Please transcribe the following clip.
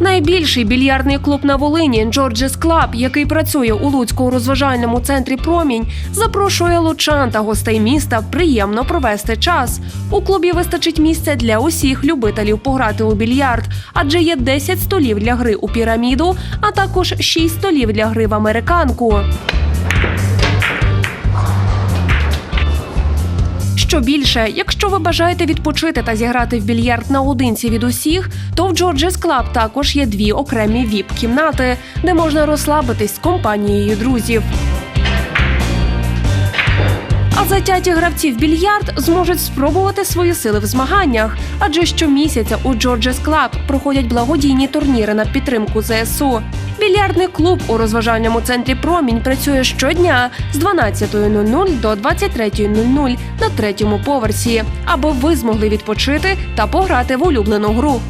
Найбільший більярдний клуб на Волині Джорджес Клаб, який працює у Луцькому розважальному центрі Промінь, запрошує лучан та гостей міста приємно провести час. У клубі вистачить місця для усіх любителів пограти у більярд, адже є 10 столів для гри у піраміду, а також 6 столів для гри в американку. Що більше, якщо ви бажаєте відпочити та зіграти в більярд наодинці від усіх, то в George's Club також є дві окремі віп-кімнати, де можна розслабитись з компанією друзів. А затяті гравці в більярд зможуть спробувати свої сили в змаганнях, адже щомісяця у George's Club проходять благодійні турніри на підтримку ЗСУ. Більярдний клуб у розважальному центрі Промінь працює щодня з 12.00 до 23.00 на третьому поверсі, аби ви змогли відпочити та пограти в улюблену гру.